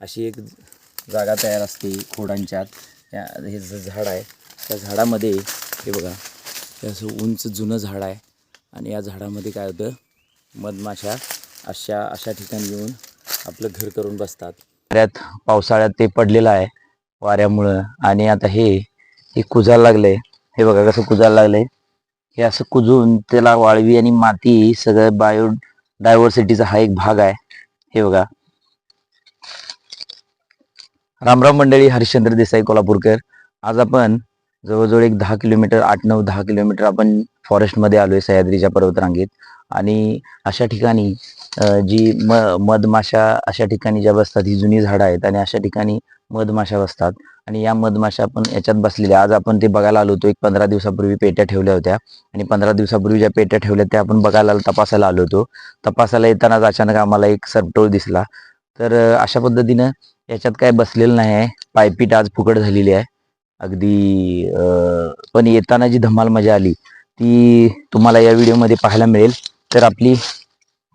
अशी एक जागा तयार असते खोडांच्यात. या हे जे झाड आहे त्या झाडामध्ये हे बघा हे असं उंच जुनं झाड आहे. आणि या झाडामध्ये काय होतं मधमाशा अशा अशा ठिकाणी येऊन आपलं घर करून बसतात. वाऱ्यात पावसाळ्यात ते पडलेलं आहे वाऱ्यामुळं. आणि आता हे हे कुजायला लागले हे बघा कसं कुजायला लागले हे असं कुजून त्याला वाळवी आणि माती सगळं बायो डायव्हर्सिटीचा हा एक भाग आहे. हे बघा रामराम मंडळी हरिश्चंद्र देसाई कोल्हापूरकर. आज आपण जवळजवळ एक दहा किलोमीटर आठ नऊ दहा किलोमीटर आपण फॉरेस्टमध्ये आलोय सह्याद्रीच्या पर्वतरांगेत. आणि अशा ठिकाणी जी म मधमाशा अशा ठिकाणी ज्या बसतात ही जुनी झाडं आहेत आणि अशा ठिकाणी मधमाशा बसतात. आणि या मधमाशा पण याच्यात बसलेल्या आज आपण ते बघायला आलो होतो एक पंधरा दिवसापूर्वी पेट्या ठेवल्या होत्या. आणि पंधरा दिवसापूर्वी ज्या पेट्या ठेवल्या त्या आपण बघायला तपासायला आलो होतो. तपासायला येतानाच अचानक आम्हाला एक सरटोळ दिसला. तर अशा पद्धतीनं याच्यात काय बसलेलं नाही आहे. पायपीट आज फुकट झालेली आहे. अगदी पण येताना जी धमाल मजा आली ती तुम्हाला या व्हिडिओमध्ये पाहायला मिळेल. तर आपली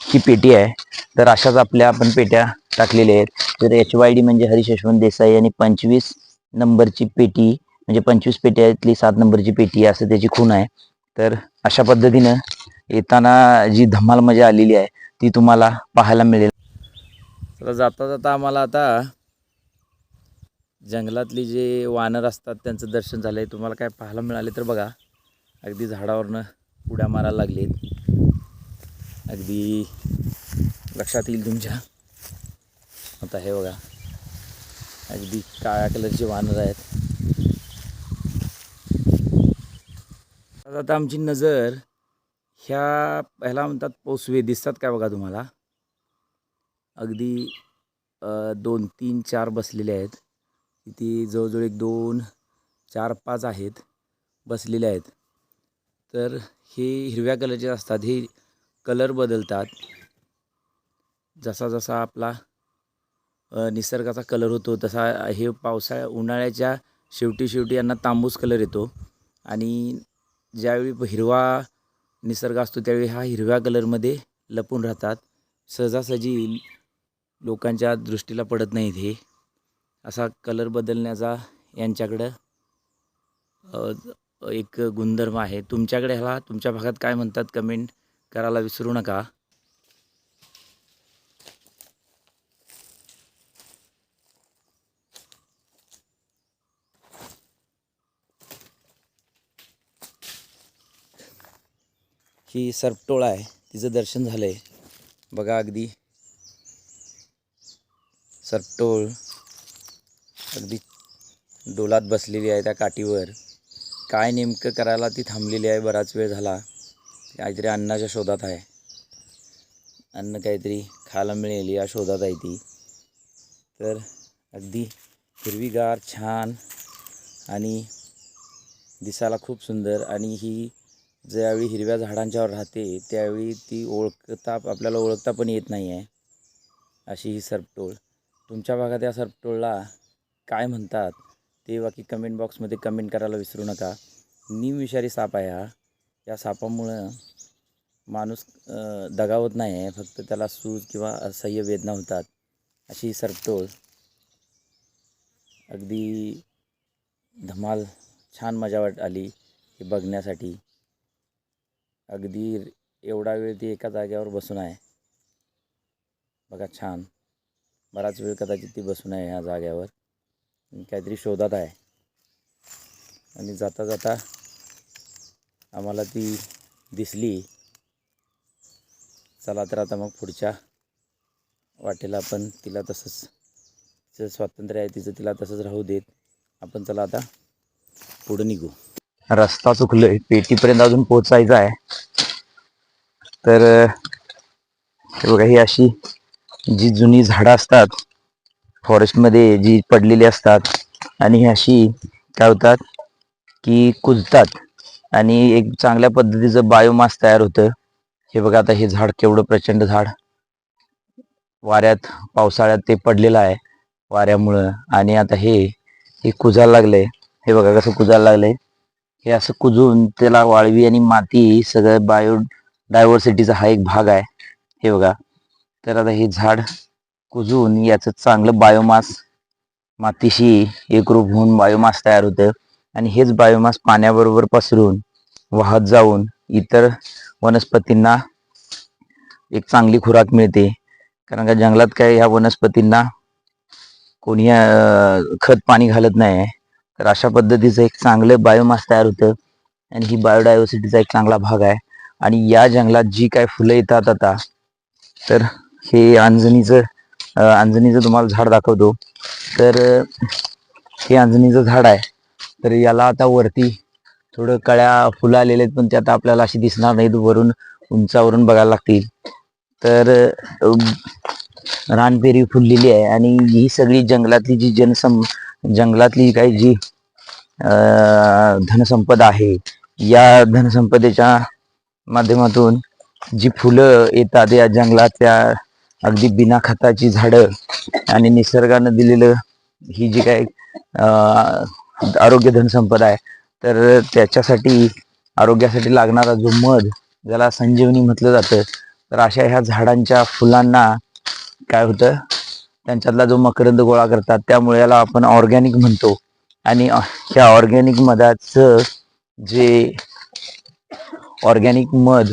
ही पेटी आहे. तर अशाच आपल्या आपण पेट्या टाकलेल्या आहेत. तर एच वाय डी म्हणजे हरीश यशवंत देसाई आणि पंचवीस नंबरची पेटी म्हणजे पंचवीस पेट्यातली सात नंबरची पेटी असं त्याची खूण आहे. तर अशा पद्धतीनं येताना जी धमाल मजा आलेली आहे ती तुम्हाला पाहायला मिळेल. तर जाता जाता आम्हाला आता जंगलातली जे वानर असतात त्यांचं दर्शन झालं आहे तुम्हाला काय पाहायला मिळाले तर बघा. अगदी झाडावरनं उड्या मारायला लागलेत. अगदी लक्षात येईल तुमच्या. आता हे बघा. अगदी काळ्या कलरचे वानर आहेत. आता आमची नजर ह्या पहिला म्हणतात पोसवे. दिसतात काय बघा तुम्हाला? अगदी दोन तीन चार बसलेले आहेत. किती जवळजवळ एक दोन चार पाच आहेत बसलेले आहेत. तर हे हिरव्या कलरचे असतात हे कलर बदलतात. जसा जसा आपला निसर्गाचा कलर होतो तसा हे पावसाळ्या उन्हाळ्याच्या शेवटी शेवटी यांना तांबूस कलर येतो. आणि ज्यावेळी हिरवा निसर्ग असतो त्यावेळी हा हिरव्या कलरमध्ये लपून राहतात. सहजासहजी लोकांच्या दृष्टीला पडत नाहीत हे. असा कलर बदलण्याचा यांच्याकडं एक गुणधर्म आहे. तुमच्याकडे ह्याला तुमच्या भागात काय म्हणतात कमेंट करायला विसरू नका. ही सरपटोळा आहे. तिचं दर्शन झालं आहे बघा अगदी. सरपटोळ. अगदी डोलात बसलेली आहे त्या काठीवर. काय नेमकं करायला ती थांबलेली आहे? बराच वेळ झाला. काहीतरी अन्नाच्या शोधात आहे. अन्न काहीतरी खायला मिळेल या शोधात आहे ती. तर अगदी हिरवीगार छान आणि दिसायला खूप सुंदर आणि ही ज्यावेळी हिरव्या झाडांच्यावर राहते त्यावेळी ती ओळखता आपल्याला ओळखता पण येत नाही आहे अशी ही सरपटोळ. तुमच्या भागात या सरपटोळला काय म्हणतात ते बाकी कमेंट बॉक्समध्ये कमेंट करायला विसरू नका. निमविषारी साप आहे हा. या सापामुळं माणूस दगावत नाही आहे फक्त त्याला सूज किंवा असह्य वेदना होतात अशी ही सरपटोळ अगदी धमाल छान मजा वाट आली हे बघण्यासाठी. अगदी एवढा वेळ ती एका जागेवर बसून आहे. बघा छान. बराच वेळ कदाचित ती बसून आहे ह्या जाग्यावर काहीतरी शोधात आहे. आणि जाता जाता आम्हाला ती दिसली. चला तर आता मग पुढच्या वाटेला आपण तिला तसंच तिचं स्वातंत्र्य आहे तिचं तिला तसंच राहू देत. आपण चला आता पुढं निघू. रस्ता चुकलोय पेटीपर्यंत अजून पोचायचं आहे. तर बघा ही अशी जी जुनी झाडं असतात फॉरेस्टमध्ये जी पडलेली असतात आणि ही अशी काय होतात की कुजतात. आणि एक चांगल्या पद्धतीचं बायोमास तयार होतं. हे बघा आता हे झाड केवढं प्रचंड झाड. वाऱ्यात पावसाळ्यात ते पडलेलं आहे वाऱ्यामुळं. आणि आता हे हे कुजायला लागलंय. हे बघा कसं कुजायला लागलंय. हे असं कुजून त्याला वाळवी आणि माती सगळं बायो डायव्हर्सिटीचा हा एक भाग आहे. हे बघा. तर आता हे झाड कुजून याचं चांगलं बायोमास मातीशी एकरूप होऊन बायोमास तयार होतं. आणि हेच बायोमास पाण्याबरोबर पसरून वाहत जाऊन इतर वनस्पतींना एक चांगली खुराक मिळते. कारण का जंगलात काय ह्या वनस्पतींना कोणी खत पाणी घालत नाही. तर अशा पद्धतीचं एक चांगलं बायोमास तयार होतं. आणि ही बायोडायव्हर्सिटीचा एक चांगला भाग आहे. आणि या जंगलात जी काय फुलं येतात आता तर हे अंजनीचं अंजनीचं तुम्हाला झाड दाखवतो. तर हे अंजनीचं झाड आहे. तर याला आता वरती थोडं कळ्या फुलं आलेले आहेत पण ते आता आपल्याला अशी दिसणार नाहीत. वरून उंचावरून बघायला लागतील. तर रानपेरी फुललेली आहे आणि ही सगळी जंगलातली जी जनसं जंगलातली काही जी धनसंपदा आहे या धनसंपदेच्या माध्यमातून जी फुलं येतात या जंगलात त्या अगदी बिना खताची झाडं आणि निसर्गानं दिलेलं ही जी काय आरोग्य धनसंपदा आहे तर त्याच्यासाठी आरोग्यासाठी लागणारा जो मध ज्याला संजीवनी म्हटलं जातं तर अशा ह्या झाडांच्या फुलांना काय होतं? त्यांच्यातला जो मकरंद गोळा करतात त्यामुळे याला आपण ऑर्गॅनिक म्हणतो. आणि ह्या ऑर्गॅनिक मधाचं जे ऑर्गॅनिक मध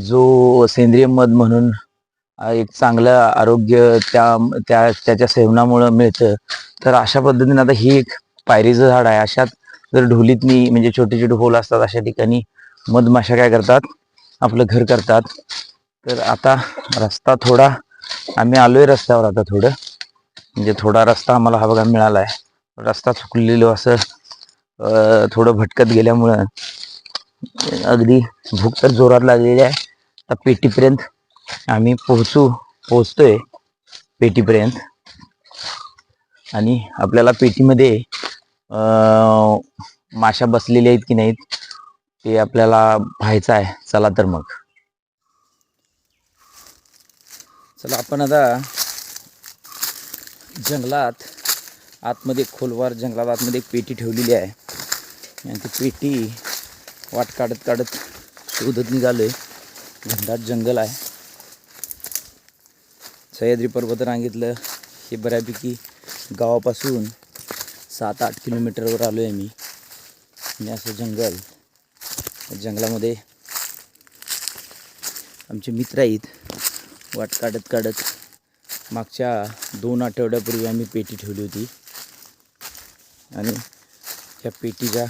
जो सेंद्रिय मध म्हणून एक चांगलं आरोग्य त्या त्या त्याच्या सेवनामुळं मिळतं. तर अशा पद्धतीने आता ही एक पायरीचं झाड आहे अशात जर ढोलीतनी म्हणजे छोटे छोटे होल असतात अशा ठिकाणी मधमाशा काय करतात? आपलं घर करतात. तर आता रस्ता थोडा आम्ही आलोय रस्त्यावर आता थोडं. म्हणजे थोडा रस्ता आम्हाला हा बघा मिळाला आहे रस्ता चुकलेलो असं थोडं भटकत गेल्यामुळं अगदी भूक तर जोरात लागलेली आहे. आता पेटीपर्यंत आम्ही पोहोचू पोहोचतोय पेटीपर्यंत. आणि आपल्याला पेटीमध्ये माशा बसलेल्या आहेत की नाहीत ते आपल्याला पाहायचं आहे. चला तर मग. चला आपण आता जंगलात आतमध्ये खोलवार जंगलात आतमध्ये एक पेटी ठेवलेली आहे. आणि ती पेटी वाट काढत काढत शोधत निघालोय. घनदाट जंगल आहे. सह्याद्री पर्वत रांगेतलं हे बऱ्यापैकी गावापासून सात आठ किलोमीटरवर आलो आहे मी आणि असं जंगल जंगलामध्ये आमचे मित्र आहेत. वाट काढत काढत मागच्या दोन आठवड्यापूर्वी आम्ही पेटी ठेवली होती. आणि त्या पेटीच्या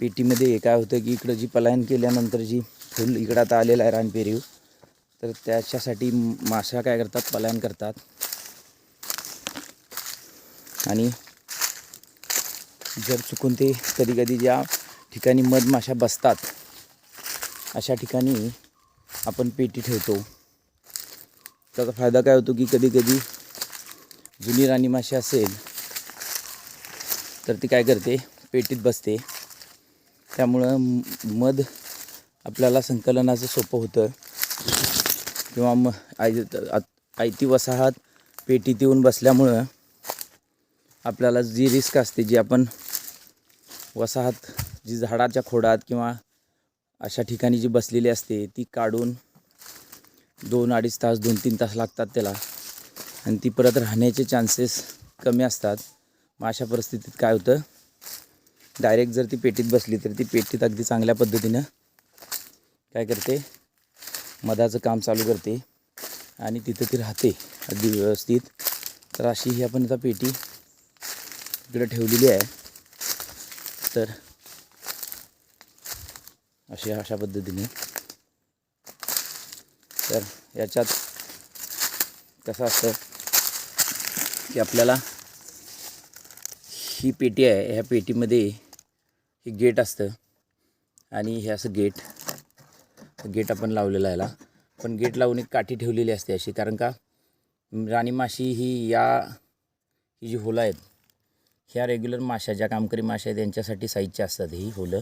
पेटीमध्ये काय होतं की इकडं जी पलायन केल्यानंतर जी फुल इकडं आता आलेला आहे रानपेरीव तर त्याच्यासाठी माशा काय करतात? पलायन करतात. आणि जर चुकून ते कधी कधी ज्या ठिकाणी मधमाशा बसतात अशा ठिकाणी आपण पेटी ठेवतो. त्याचा फायदा काय होतो की कधी कधी जुनी राणी माशी असेल तर ती काय करते? पेटीत बसते. त्यामुळं मध आपल्याला संकलनाचं सोपं होतं. किंवा मग आय आयती वसाहत पेटीत येऊन बसल्यामुळं आपल्याला जी रिस्क असते जी आपण वसाहत जी झाडाच्या खोडात किंवा अशा ठिकाणी जी बसलेली असते ती काढून दोन अडीच तास दोन तीन तास लागतात त्याला. आणि ती परत राहण्याचे चान्सेस कमी असतात. मग अशा परिस्थितीत काय होतं? डायरेक्ट जर ती पेटीत बसली तर ती पेटीत अगदी चांगल्या पद्धतीनं काय करते? मधाचं काम चालू करते आणि तिथं ती राहते अगदी व्यवस्थित. तर अशी ही आपण आता पेटी इकडे ठेवलेली आहे. तर अशी अशा पद्धतीने. तर याच्यात कसं असतं की आपल्याला ही पेटी आहे ह्या पेटीमध्ये हे गेट असतं आणि हे असं गेट गेट आपण लावलेला आहे याला. पण गेट लावून एक काठी ठेवलेली असते अशी. कारण का राणी माशी ही या ही जी होलं आहेत ह्या रेग्युलर माशा ज्या कामकरी माशा आहेत त्यांच्यासाठी साईजच्या असतात ही होलं.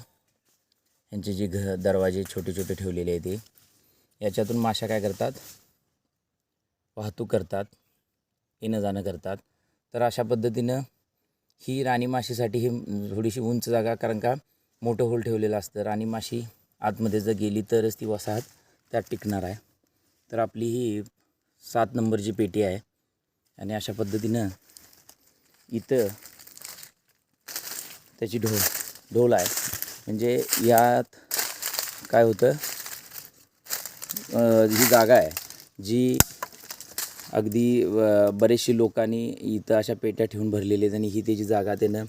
यांचे जे घ दरवाजे छोटे छोटे ठेवलेले आहेत ते याच्यातून माशा काय करतात? वाहतूक करतात. येणं जाणं करतात. तर अशा पद्धतीनं ही राणी माशीसाठी ही थोडीशी उंच जागा कारण का मोठं होल ठेवलेलं असतं. राणी माशी आतमध्ये जर गेली तरच ती वसाहत त्यात टिकणार आहे. तर आपली ही सात नंबरची पेटी आहे आणि अशा पद्धतीनं इथं त्याची ढोल ढोल आहे. म्हणजे यात काय होतं? ही जागा आहे जी अगदी बरेचशी लोकांनी इथं अशा पेट्या ठेवून भरलेली आहेत आणि ही त्याची जागा त्यानं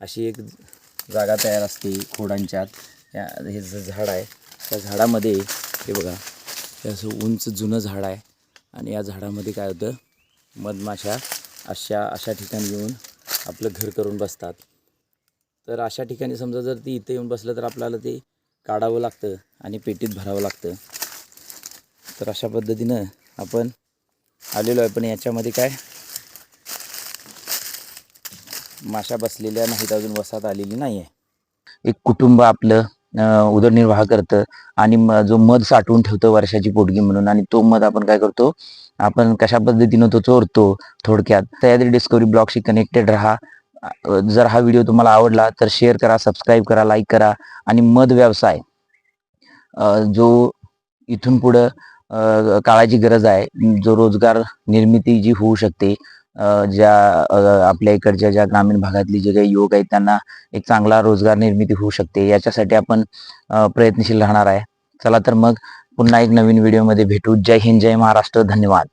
अशी एक जागा तयार असते खोडांच्यात. या हे जे झाड आहे त्या झाडामध्ये हे बघा हे असं उंच जुनं झाड आहे. आणि या झाडामध्ये काय होतं मधमाशा अशा अशा ठिकाणी येऊन आपलं घर करून बसतात. तर अशा ठिकाणी समजा जर ती इथं येऊन बसलं तर आपल्याला ते काढावं लागतं आणि पेटीत भरावं लागतं. तर अशा पद्धतीनं आपण आलेलो आहे. पण याच्यामध्ये काय? माशा बसलेल्या नाहीत अजून वसात आलेली नाही आहे एक कुटुंब आपलं उदरनिर्वाह करतं आणि म- जो मध साठवून ठेवतो वर्षाची पोटगी म्हणून आणि तो मध आपण काय करतो? आपण कशा पद्धतीनं तो चोरतो थोडक्यात? सह्याद्री डिस्कवरी ब्लॉगशी कनेक्टेड राहा. जर हा व्हिडिओ तुम्हाला आवडला तर शेअर करा सबस्क्राईब करा लाईक करा आणि मध व्यवसाय जो इथून पुढं काळाची गरज आहे जो रोजगार निर्मिती जी होऊ शकते ज्या आपल्या इकडच्या ज्या ग्रामीण भागातली जे काही युवक आहेत त्यांना एक चांगला रोजगार निर्मिती होऊ शकते. याच्यासाठी आपण प्रयत्नशील राहणार आहे. चला तर मग पुन्हा एक नवीन व्हिडिओमध्ये भेटू. जय हिंद जय महाराष्ट्र. धन्यवाद.